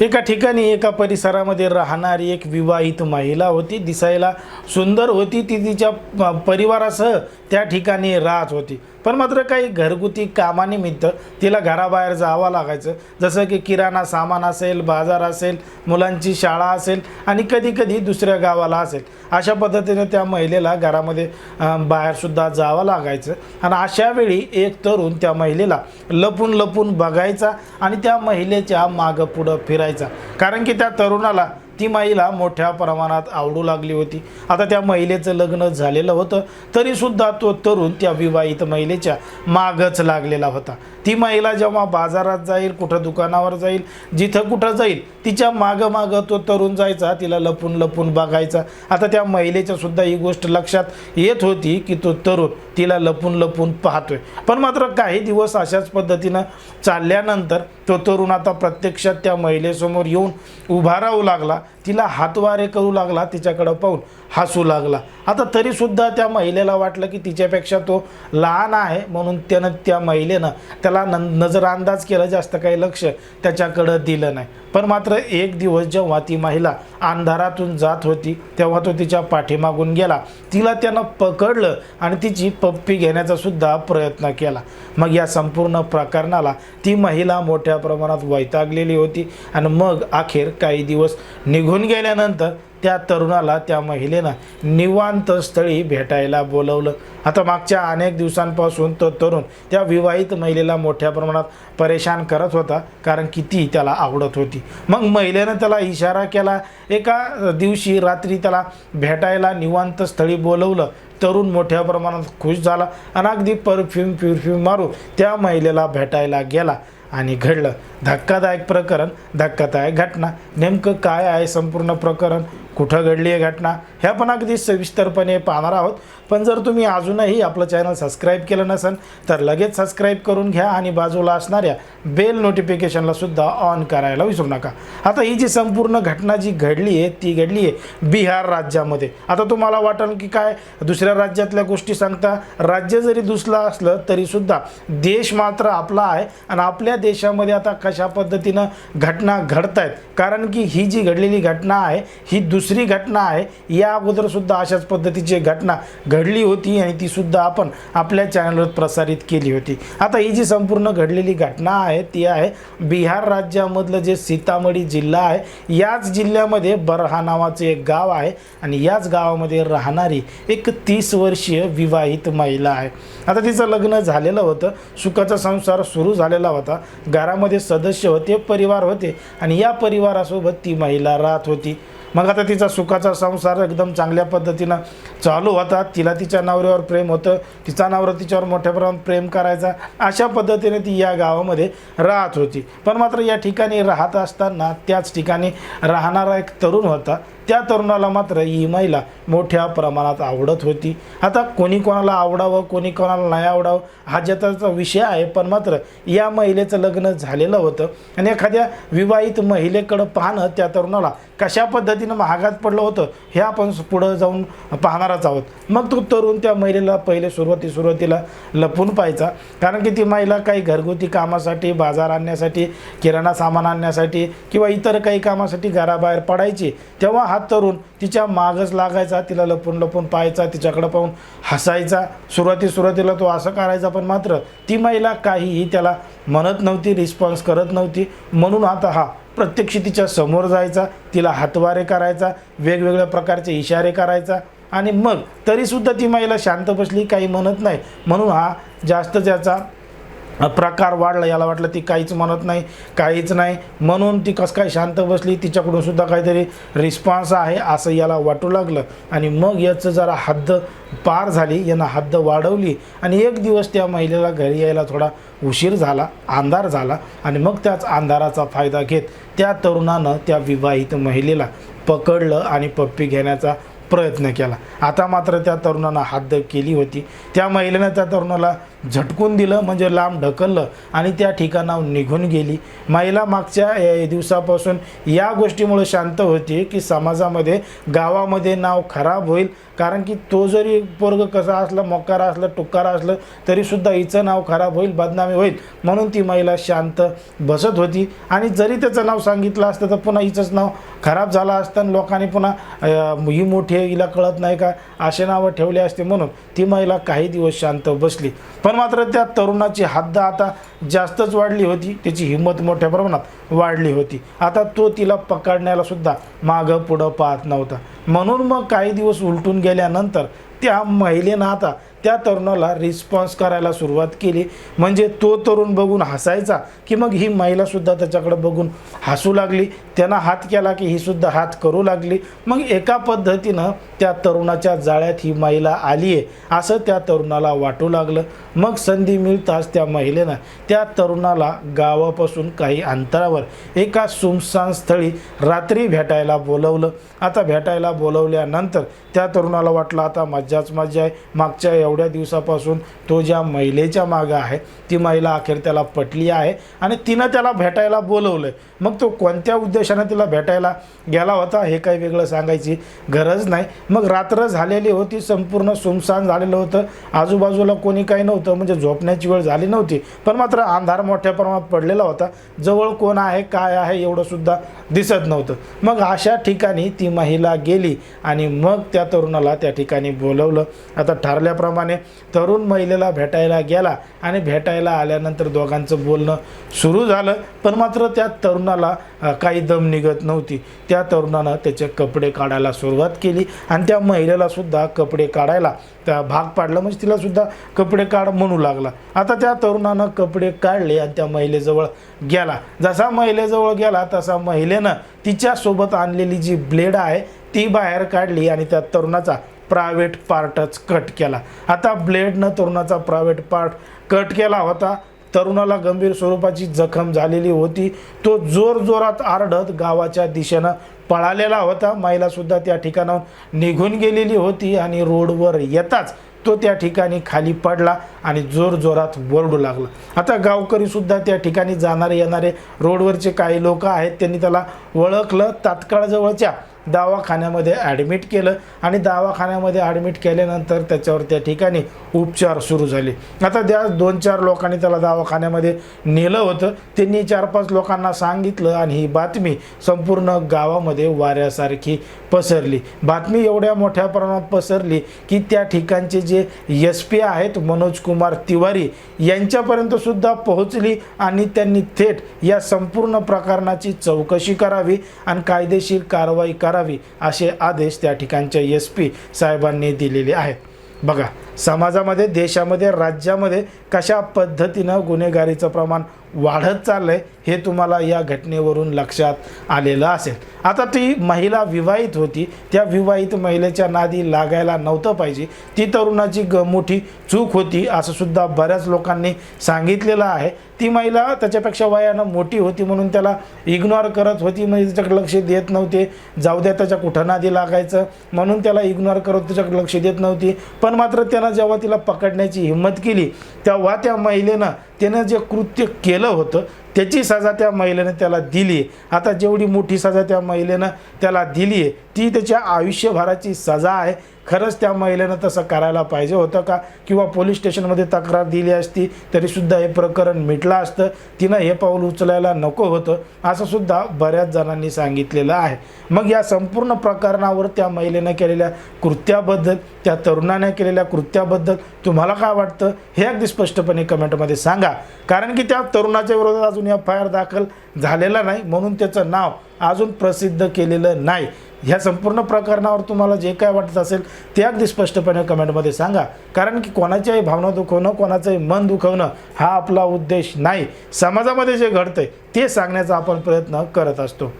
एका ठिकाणी एका परिसरामध्ये राहणारी एक विवाहित महिला होती. दिसायला सुंदर होती. ती तिच्या परिवारासह त्या ठिकाणी राहत होती. पण मात्र काही घरगुती कामानिमित्त तिला घराबाहेर जावं लागायचं. जसं की किराणा सामान असेल बाजार असेल मुलांची शाळा असेल आणि कधी कधी दुसऱ्या गावाला असेल. अशा पद्धतीने त्या महिलेला घरामध्ये बाहेरसुद्धा जावं लागायचं. आणि अशा वेळी एक तरुण त्या महिलेला लपून लपून बघायचा आणि त्या महिलेच्या मागं पुढं फिरायचा. कारण की त्या तरुणाला ती महिला मोठ्या प्रमाणात आवडू लागली होती. आता त्या महिलेचं लग्न झालेलं होतं तरीसुद्धा तो तरुण त्या विवाहित महिलेच्या मागच लागलेला होता. ती महिला जेव्हा बाजारात जाईल कुठं दुकानावर जाईल जिथं कुठं जाईल तिच्या मागं मागं तो तरुण जायचा तिला लपून लपून बघायचा. आता त्या महिलेच्या सुद्धा ही गोष्ट लक्षात येत होती की तो तरुण तिला लपून लपून पाहतोय. पण मात्र काही दिवस अशाच पद्धतीनं चालल्यानंतर तो तरुण आता प्रत्यक्षात त्या महिलेसमोर येऊन उभा राहू लागला. तिला हातवारे करू लागला तिच्याकडं पाहून हसू लागला. आता तरीसुद्धा त्या महिलेला वाटलं की तिच्यापेक्षा तो लहान आहे म्हणून त्यानं त्या महिलेनं त्याला न नजरअंदाज केलं जास्त काही लक्ष त्याच्याकडं दिलं नाही. पण मात्र एक दिवस जेव्हा ती महिला अंधारातून जात होती तेव्हा तो तिच्या पाठीमागून गेला. तिला त्यानं पकडलं आणि तिची पप्पी घेण्याचा सुद्धा प्रयत्न केला. मग या संपूर्ण प्रकरणाला ती महिला मोठ्या प्रमाणात वैतागलेली होती आणि मग अखेर काही दिवस निघून गेल्यानंतर त्या तरुणाला त्या महिलेनं निवांत स्थळी भेटायला बोलवलं. आता मागच्या अनेक दिवसांपासून तो तरुण त्या विवाहित महिलेला मोठ्या प्रमाणात परेशान करत होता कारण की ती त्याला आवडत होती. मग महिलेनं त्याला इशारा केला एका दिवशी रात्री त्याला भेटायला निवांत स्थळी बोलवलं. तरुण मोठ्या प्रमाणात खुश झाला आणि अगदी परफ्यूम प्युरफ्यूम मारून त्या महिलेला भेटायला गेला. आणि घडलं. धक्कादायक प्रकरण धक्कादायक घटना. नेमकं काय आहे संपूर्ण प्रकरण? कुठं घडली आहे घटना ह्या पण अगदी सविस्तरपणे पाहणार आहोत. पण जर तुम्ही अजूनही आपलं चॅनल सबस्क्राईब केलं नसेल तर लगेच सबस्क्राईब करून घ्या आणि बाजूला असणाऱ्या बेल नोटिफिकेशनला सुद्धा ऑन करायला विसरू नका. आता ही जी संपूर्ण घटना जी घडली आहे ती घडली आहे बिहार राज्यामध्ये. आता तुम्हाला वाटेल की काय? दुसऱ्या राज्यातल्या गोष्टी सांगता राज्य जरी दुसलं असलं तरीसुद्धा देश मात्र आपला आहे आणि आपल्या देशामध्ये आता कशा पद्धतीनं घटना घडत आहेत कारण की ही जी घडलेली घटना आहे ही दुस दुसरी घटना आहे. या अगोदरसुद्धा अशाच पद्धतीची घटना घडली होती आणि तीसुद्धा आपण आपल्या चॅनलवर प्रसारित केली होती. आता ही जी संपूर्ण घडलेली घटना आहे ती आहे बिहार राज्यामधलं जे सीतामढी जिल्हा आहे याच जिल्ह्यामध्ये बरहा नावाचं एक गाव आहे आणि याच गावामध्ये राहणारी एक तीस वर्षीय विवाहित महिला आहे. आता तिचं लग्न झालेलं होतं सुखाचा संसार सुरू झालेला होता. घरामध्ये सदस्य होते परिवार होते आणि या परिवारासोबत ती महिला राहत होती. मग आता तिचा सुखाचा संसार एकदम चांगल्या पद्धतीनं चालू होता. तिला तिच्या नवऱ्यावर प्रेम होतं. तिचा नवरा तिच्यावर मोठ्या प्रमाणात प्रेम करायचा. अशा पद्धतीने ती या गावामध्ये राहत होती. पण मात्र या ठिकाणी राहत असताना त्याच ठिकाणी राहणारा एक तरुण होता. त्या तरुणाला मात्र ही महिला मोठ्या प्रमाणात आवडत होती. आता कोणी कोणाला आवडावं कोणी कोणाला नाही आवडावं हा ज्याचा विषय आहे पण मात्र या महिलेचं लग्न झालेलं होतं. आणि एखाद्या विवाहित महिलेकडं पाहणं त्या तरुणाला कशा पद्धतीनं महागात पडलं होतं हे आपण पुढं जाऊन पाहणारच आहोत. मग तो तरुण त्या महिलेला पहिले सुरुवाती सुरुवातीला लपून पाहायचा. कारण की ती महिला काही घरगुती कामासाठी बाजार आणण्यासाठी किराणा सामान आणण्यासाठी किंवा इतर काही कामासाठी घराबाहेर पडायची. तेव्हा हा तरुण तिच्या मागच लागायचा तिला लपून लपून पाहायचा तिच्याकडं पाहून हसायचा. सुरुवाती सुरुवातीला तो असं करायचा पण मात्र ती महिला काहीही त्याला म्हणत नव्हती रिस्पॉन्स करत नव्हती. म्हणून आता हा प्रत्यक्ष तिच्या समोर जायचा तिला हातवारे करायचा वेगवेगळ्या प्रकारचे इशारे करायचा. आणि मग तरीसुद्धा ती महिला शांत बसली काही म्हणत नाही. म्हणून हा जास्त त्याचा प्रकार वाढला याला वाटलं ती काहीच म्हणत नाही काहीच नाही. म्हणून ती कसं काय शांत बसली तिच्याकडून सुद्धा काहीतरी रिस्पॉन्स आहे असं याला वाटू लागलं. आणि मग याचं जरा हद्द पार झाली यानं हद्द वाढवली. आणि एक दिवस त्या महिलेला घरी यायला थोडा उशीर झाला अंधार झाला. आणि मग त्याच अंधाराचा फायदा घेत त्या तरुणानं त्या विवाहित महिलेला पकडलं आणि पप्पी घेण्याचा प्रयत्न केला. आता मात्र त्या तरुणानं हात केली होती. त्या महिलेनं त्या तरुणाला झटकून दिलं म्हणजे लांब ढकललं आणि त्या ठिकाणाहून निघून गेली. महिला मागच्या दिवसापासून या गोष्टीमुळे शांत होती की समाजामध्ये गावामध्ये नाव खराब होईल. कारण की तो जरी पोरग कसा असला मोकारा असला टुकारा असलं तरीसुद्धा हिचं नाव खराब होईल बदनामी होईल. म्हणून ती महिला शांत बसत होती. आणि जरी त्याचं नाव सांगितलं असतं तर पुन्हा हिचंच नाव खराब झालं असतं आणि लोकांनी पुन्हा ही मोठी आहे हिला कळत नाही का? असे नावं ठेवले असते म्हणून ती महिला काही दिवस शांत बसली. पण मात्र त्या तरुणाची हद्द आता जास्तच वाढली होती. त्याची हिंमत मोठ्या प्रमाणात वाढली होती. आता तो तिला पकडण्याला सुद्धा मागं पुढं पाहत नव्हता. म्हणून मग काही दिवस उलटून गेल्यानंतर त्या महिलेनं आता त्या तरुणाला रिस्पॉन्स करायला सुरुवात केली. म्हणजे तो तरुण बघून हसायचा की मग ही महिलासुद्धा त्याच्याकडे बघून हसू लागली. त्यांना हात केला की ही सुद्धा हात करू लागली. मग एका पद्धतीनं त्या तरुणाच्या जाळ्यात ही महिला आली आहे असं त्या तरुणाला वाटू लागलं. मग संधी मिळताच त्या महिलेनं त्या तरुणाला गावापासून काही अंतरावर एका सुमसान स्थळी रात्री भेटायला बोलवलं. आता भेटायला बोलवल्यानंतर त्या तरुणाला वाटलं आता मज्जाच मज्जा आहे. मागच्या एवढ्या दिवसापासून तो ज्या महिलेच्या मागं आहे ती महिला अखेर त्याला पटली आहे आणि तिनं त्याला भेटायला बोलवलं मग तो कोणत्या उद्देशानं तिला भेटायला गेला होता हे काही वेगळं सांगायची गरज नाही. मग रात्र झालेली होती संपूर्ण सुमसान झालेलं होतं. आजूबाजूला कोणी काही नव्हतं म्हणजे झोपण्याची वेळ झाली नव्हती पण मात्र अंधार मोठ्या प्रमाणात पडलेला होता. जवळ कोण आहे काय आहे एवढं सुद्धा दिसत नव्हतं. मग अशा ठिकाणी ती महिला गेली आणि मग त्या तरुणाला त्या ठिकाणी बोलवलं. आता ठरल्याप्रमाणे तरुण महिलेला भेटायला गेला आणि भेटायला आल्यानंतर दोघांचं बोलणं सुरू झालं. पण मात्र त्या तरुणाला काही दम निघत नव्हती. त्या तरुणानं त्याचे कपडे काढायला सुरुवात केली आणि त्या महिलेलासुद्धा कपडे काढायला त्या भाग पाडलं. म्हणजे तिलासुद्धा कपडे काढ म्हणू लागला. आता त्या तरुणानं कपडे काढले आणि त्या महिलेजवळ गेला. जसा महिलेजवळ गेला तसा महिलेनं तिच्यासोबत आणलेली जी ब्लेड आहे ती बाहेर काढली आणि त्या तरुणाचा प्रायव्हेट पार्टच कट केला. आता ब्लेडनं तरुणाचा प्रायव्हेट पार्ट कट केला होता. तरुणाला गंभीर स्वरूपाची जखम झालेली होती. तो जोर जोरात आरडत गावाच्या दिशेनं पळालेला होता. महिलासुद्धा त्या ठिकाणाहून निघून गेलेली होती आणि रोडवर येताच तो त्या ठिकाणी खाली पडला आणि जोर जोरात वरडू लागला. आता गावकरीसुद्धा त्या ठिकाणी जाणारे येणारे रोडवरचे काही लोक आहेत त्यांनी त्याला ओळखलं. तात्काळ जवळच्या दवाखान्यामध्ये ॲडमिट केलं आणि दवाखान्यामध्ये ॲडमिट केल्यानंतर त्याच्यावर त्या ठिकाणी उपचार सुरू झाले. आता त्या दोन चार लोकांनी त्याला दवाखान्यामध्ये नेलं होतं. त्यांनी चार पाच लोकांना सांगितलं आणि ही बातमी संपूर्ण गावामध्ये वाऱ्यासारखी पसरली. बातमी एवढ्या मोठ्या प्रमाणात पसरली की त्या ठिकाणचे जे एस पी आहेत मनोज कुमार तिवारी यांच्यापर्यंत सुद्धा पोहोचली आणि त्यांनी थेट या संपूर्ण प्रकरणाची चौकशी करावी आणि कायदेशीर कारवाई कर करावी असे आदेश त्या ठिकाणच्या एस पी साहेबांनी दिलेले आहेत. बघा समाजामध्ये देशामध्ये राज्यामध्ये कशा पद्धतीनं गुन्हेगारीचं प्रमाण वाढत चाललंय हे तुम्हाला या घटनेवरून लक्षात आलेलं असेल. आता ती महिला विवाहित होती. त्या विवाहित महिलेच्या नादी लागायला नव्हतं पाहिजे. ती तरुणाची ग मोठी चूक होती असं सुद्धा बऱ्याच लोकांनी सांगितलेलं आहे. ती महिला त्याच्यापेक्षा वयानं मोठी होती म्हणून त्याला इग्नोर करत होती. म्हणजे त्याच्याकडे लक्ष देत नव्हते. जाऊ द्या त्याच्या कुठं नादी लागायचं? म्हणून त्याला इग्नोर करत त्याच्याकडे लक्ष देत नव्हती. पण मात्र त्यानं जेव्हा तिला पकडण्याची हिंमत केली तेव्हा त्या महिलेनं त्यानं जे कृत्य केलं होतं त्याची सजा त्या महिलेनं त्याला दिली. आता जेवढी मोठी सजा त्या महिलेनं त्याला दिली आहे ती त्याच्या आयुष्यभराची सजा आहे. खरंच त्या महिलेनं तसं करायला पाहिजे होतं का? किंवा पोलीस स्टेशनमध्ये तक्रार दिली असती तरीसुद्धा हे प्रकरण मिटलं असतं. तिनं हे पाऊल उचलायला नको होतं असं सुद्धा बऱ्याच जणांनी सांगितलेलं आहे. मग या संपूर्ण प्रकरणावर त्या महिलेनं केलेल्या कृत्याबद्दल त्या तरुणाने केलेल्या कृत्याबद्दल तुम्हाला काय वाटतं? हे अगदी स्पष्टपणे कमेंटमध्ये सांगा. कारण की त्या तरुणाच्या विरोधात अजून एफ आय आर दाखल झालेला नाही म्हणून त्याचं नाव अजून प्रसिद्ध केलेलं नाही. ह्या संपूर्ण प्रकरणावर तुम्हाला जे काय वाटत असेल ते अगदी स्पष्टपणे कमेंटमध्ये सांगा. कारण की कोणाच्याही भावना दुखवणं कोणाचंही मन दुखवणं हा आपला उद्देश नाही. समाजामध्ये जे घडतंय ते सांगण्याचा आपण प्रयत्न करत असतो.